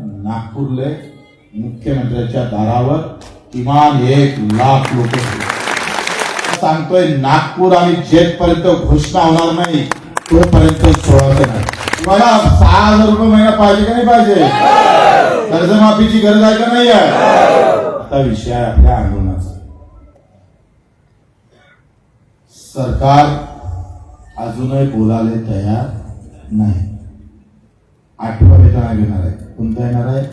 नागपूरले मुख्यमंत्र्याच्या दारावर किमान एक लाख लोक सांगतोय नागपूर आणि जेट पर्यंत घोषणा होणार नाही तोपर्यंत सोडायचं नाही. तुम्हाला सहा हजार रुपये महिना पाहिजे का नाही पाहिजे? कर्जमाफीची गरज आहे का नाही आहे? आता विषय आहे आपल्या आंदोलनाचा. सरकार अजूनही बोलायला तयार नाही. आठवा वेतना घेणार आहे. कोणता येणार आहे?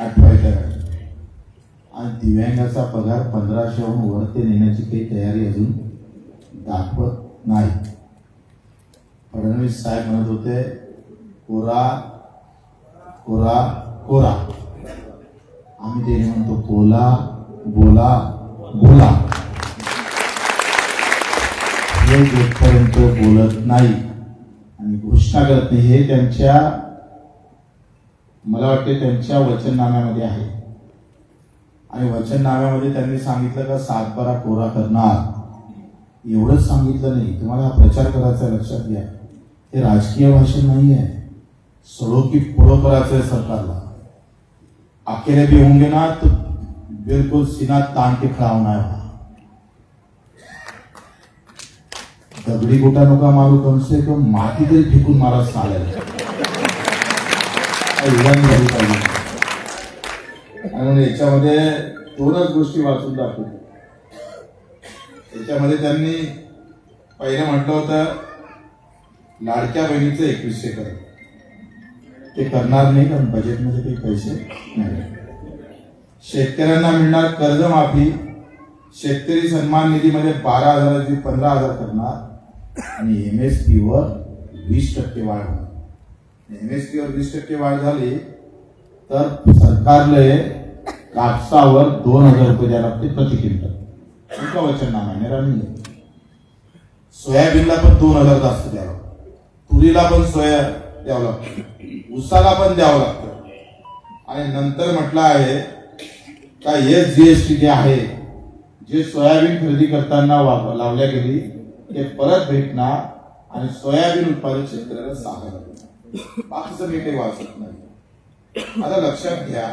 आठवा वेतन आहे. आणि दिव्यांगाचा पगार पंधराशेहून वर ते नेण्याची काही तयारी अजून दाखवत नाही. फडणवीस साहेब म्हणत होते कोरा कोरा कोरा. आम्ही ते म्हणतो कोला बोला बोला. हे जोपर्यंत बोलत नाही आणि घोषणा करत नाही हे त्यांच्या मला वाटते त्यांच्या वचननाम्यामध्ये आहे. आणि वचननाम्यामध्ये त्यांनी सांगितलं का सातबारा कोरा करणार. एवढंच सांगितलं नाही. तुम्हाला हा प्रचार करायचा लक्षात घ्या. हे राजकीय भाषण नाही आहे. सडो की पुढं करायचं आहे सरकारला. अकेले भी होंगे ना तो बिल्कुल सीना तान के खड़ा होना है दगडी गोटा नका मारू कम से कम माती तरी फेकून मारा चालेल काही झाली पाहिजे आणि म्हणून याच्यामध्ये दोनच गोष्टी वाचून दाखवतो. याच्यामध्ये त्यांनी पहिलं म्हटलं होतं लाडक्या बहिणीचं एकवीसशे कर. ते करणार नाही कारण बजेटमध्ये काही पैसे नाही. शेतकऱ्यांना मिळणार कर्जमाफी शेतकरी सन्मान निधीमध्ये बारा हजाराची पंधरा हजार करणार. आणि एम एस पी वर वीस टक्के वाढ होणार. एम एस वर वीस टक्के वाढ झाली तर सरकारले कापसावर दोन हजार रुपये द्यायला लागते प्रति क्विंटल. तुमचा वचननामा आहे राणी. सोयाबीनला पण दोन हजार जास्त द्यावं तुरीला पण सोया द्यावं लागतं. उसाला पण द्यावं लागतं. आणि नंतर म्हटलं आहे का एस जीएसटी जे आहे जे सोयाबीन खरेदी करताना वाप- लावल्या गेली ते परत भेटणार आणि सोयाबीन उत्पादक शेतकऱ्याला सहा बाकीचं मी काही वाचत नाही. आता लक्षात घ्या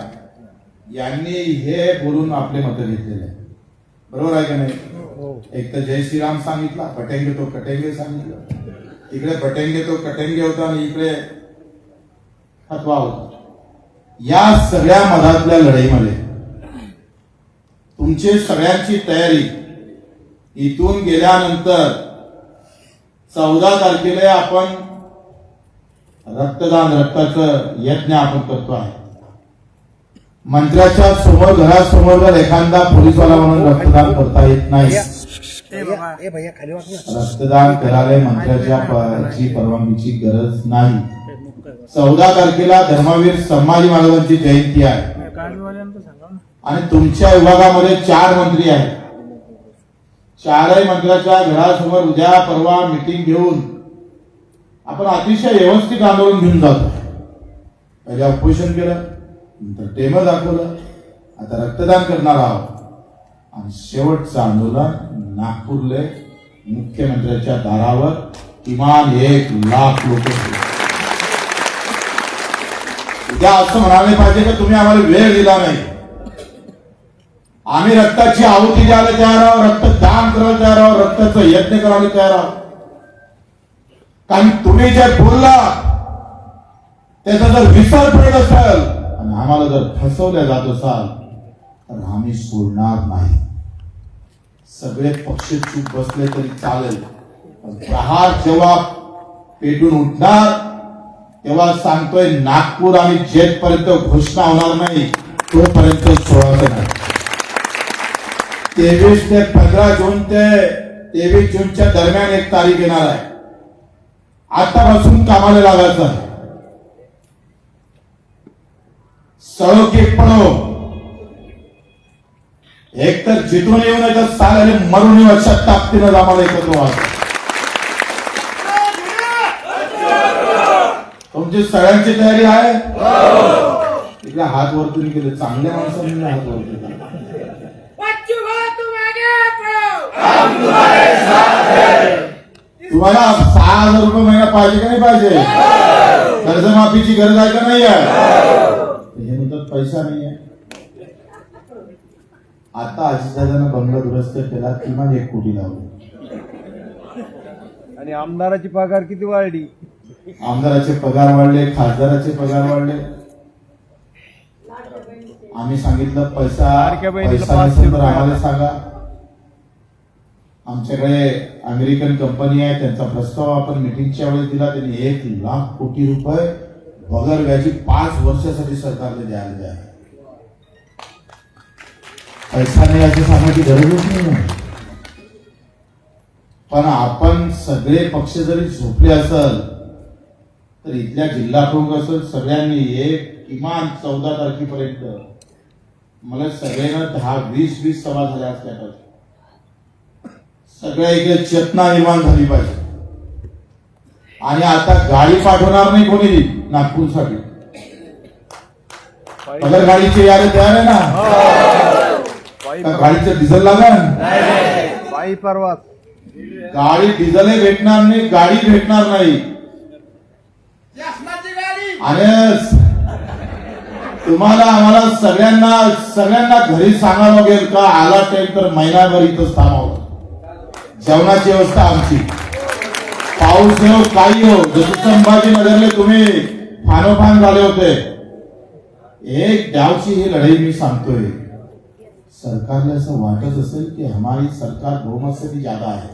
यांनी हे बोलून आपले मत घेतलेले बरोबर आहे का नाही? एक तर जय श्रीराम सांगितला पटेंगे तो कटेंगे सांगितलं. इकडे पटेंगे तो कटेंगे होता आणि इकडे फतवा होता. या सगळ्या मधातल्या लढाईमध्ये तुमची सगळ्यांची तयारी इथून गेल्यानंतर चौदा तारखेला आपण रक्तदान रक्ताचं यज्ञ आपण करतो आहे. मंत्र्याच्या समोर घरासमोर जर एखादा पोलीसवाला म्हणून रक्तदान करता येत नाही रक्तदान करायला मंत्र्याच्या परवानगीची गरज नाही. चौदा तारखेला धर्मवीर संभाजी महाराजांची जयंती आहे. आणि तुमच्या विभागामध्ये चार मंत्री आहेत. चारही मंत्र्याच्या घरासमोर उद्या परवा मिटिंग घेऊन आपण अतिशय व्यवस्थित आंदोलन घेऊन जातो. पहिले ऑपरेशन केलं नंतर टेम दाखवलं आता रक्तदान करणार आहोत. आणि शेवटचं आंदोलन नागपूरले मुख्यमंत्र्याच्या दारावर किमान एक लाख लोक उद्या असं म्हणाले पाहिजे की तुम्ही आम्हाला वेळ दिला नाही? आम्ही रक्ताची आहुती द्यायला तयार आहोत रक्तदान करायला तयार आहोत रक्ताचं यज्ञ करायला तयार आहोत. कारण तुम्ही जे बोलला त्याचा जर विसर पडत असेल आणि आम्हाला जर फसवल्या जात असाल तर आम्ही सोडणार नाही. सगळे पक्ष चूप बसले तरी चालेल. पण प्रहार जेव्हा पेटून उठणार तेव्हा सांगतोय नागपूर आणि जेट पर्यंत घोषणा होणार नाही तोपर्यंत सोडायचं नाही. तेवीस ते पंधरा जून ते तेवीस जूनच्या दरम्यान एक तारीख येणार आहे. आतापासून कामाला लागायचं आहे. सळो की पडो एक तर जिथून येऊ नये तर साल आणि मरून येऊ अशा ताकदीनं आम्हाला एकत्र व्हायचं तुमची सगळ्यांची तयारी आहे? इकडे हात वरतून केले चांगल्या माणसांनी हात वरतून केले. तुम्हाला सहा हजार रुपये महिना पाहिजे का नाही पाहिजे? कर्जमाफीची गरज आहे का नाही आहे? हे. म्हणतात पैसा नाही आहे. आता अजितदादानं बंगला दुरुस्त केला किमान एक कोटी लावले. आणि आमदाराची पगार किती वाढली? आमदाराचे पगार वाढले खासदाराचे पगार वाढले. आम्ही सांगितलं पैसा आम्हाला. सांगा. आमच्याकडे अमेरिकन कंपनी आहे त्यांचा प्रस्ताव आपण मिटिंगच्या वेळेस दिला त्यांनी एक लाख कोटी रुपये बगर व्याजी पाच वर्षासाठी सरकारने द्यायला द्या पैसा नाही असं सांगायची गरजच नाही पण आपण सगळे पक्ष जरी झोपले असल तर इथल्या जिल्हा प्रमुख असेल सगळ्यांनी एक किमान चौदा तारखेपर्यंत मला सगळ्यांना दहा वीस वीस सभा झाल्या असल्या पाहिजे सगळ्या इकडे चेतना निर्माण झाली पाहिजे. आणि आता गाडी पाठवणार नाही कोणी नागपूरसाठी. अगर गाडीचे यार तयार आहे ना. का गाडीचं डिझेल लागेल पायी परवास गाडी डिझेलही भेटणार नाही गाडी भेटणार नाही. आणि तुम्हाला आम्हाला सगळ्यांना सगळ्यांना घरी सांगावं लागेल का? आला टाइम तर महिनाभर इथंच थांबावं. जेवणाची व्यवस्था आमची. पाऊस येऊ काही हो जसं संभाजीनगरले तुम्ही फानोफान झाले होते. एक गावची ही लढाई मी सांगतोय. सरकारला असं वाटत असेल की हमारी सरकार बहुमत से ज्यादा आहे.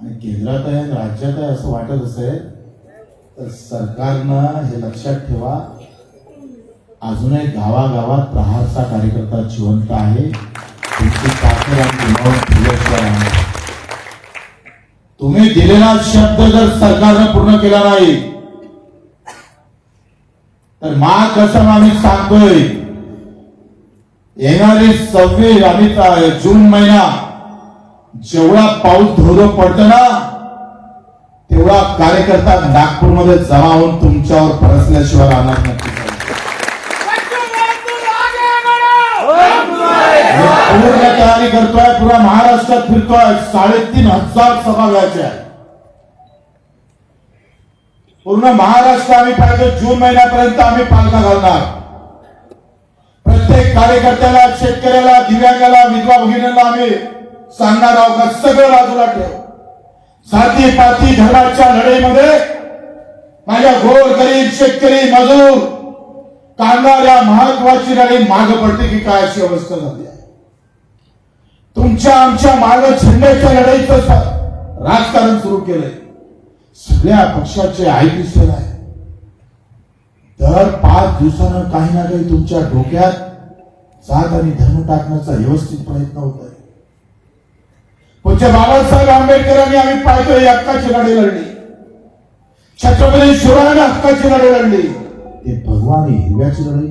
आणि केंद्रात आहे आणि राज्यात आहे असं वाटत असेल तर सरकारनं हे लक्षात ठेवा. अजूनही गावागावात प्रहारचा कार्यकर्ता जिवंत आहे. तुम्ही दिलेला शब्द जर सरकारनं पूर्ण केला नाही तर मा कसं आम्ही सांगतोय येणारी सव्वीस आम्ही जून महिना जेवढा पाऊस धोधो पडतो ना तेवढा कार्यकर्ता नागपूरमध्ये जमा होऊन तुमच्यावर परसल्याशिवाय राहणार नाही. पूर्ण तयारी करतोय पुरा महाराष्ट्रात फिरतोय. साडेतीन हजार सभा घ्यायच्या आहेत. पूर्ण महाराष्ट्र आम्ही पाहिजे जून महिन्यापर्यंत आम्ही पालखा घालणार. प्रत्येक कार्यकर्त्याला शेतकऱ्याला दिव्यांगाला विधवा भगिनीला आम्ही सांगणार आहोत का? सगळं बाजूला ठेव. जाती पाती धर्माच्या लढाईमध्ये माझ्या गोर गरीब शेतकरी मजूर कांदा या महत्वाची लढाई माग पडते की काय अशी अवस्था झाली आहे. तुमच्या आमच्या माग झेंड्याच्या लढाईचं राजकारण सुरू केलंय. सगळ्या पक्षाचे आयटीसीएल आहे दर पाच दिवसानं काही ना काही तुमच्या डोक्यात जात आणि धर्म टाकण्याचा व्यवस्थित प्रयत्न होत आहे. पूज्य बाबासाहेब आंबेडकरांनी आम्ही पाहतोय हक्काची लढाई लढली. छत्रपती शिवरायांनी हक्काची लढाई लढली. ते भगवान हिरव्याची लढाई